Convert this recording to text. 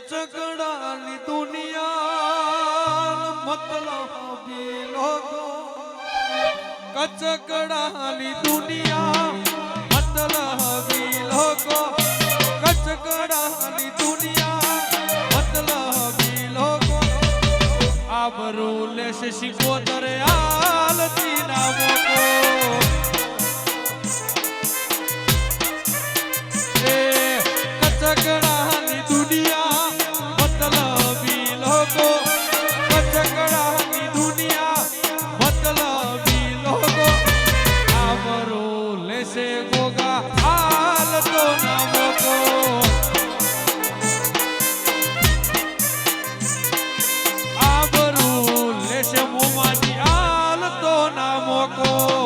ચકડાની દુનિયા મતલબી લોકો કચકડાની દુનિયા મતલબી લોકો કચકડાની દુનિયા મતલબી લોકો આબરૂ લેશે શિકોતરે આલતી ના મોકો કચકડા બેસે ગોગા હાલ તો ના મોકો આબરૂ લેશે મોમાની હાલ તો ના મોકો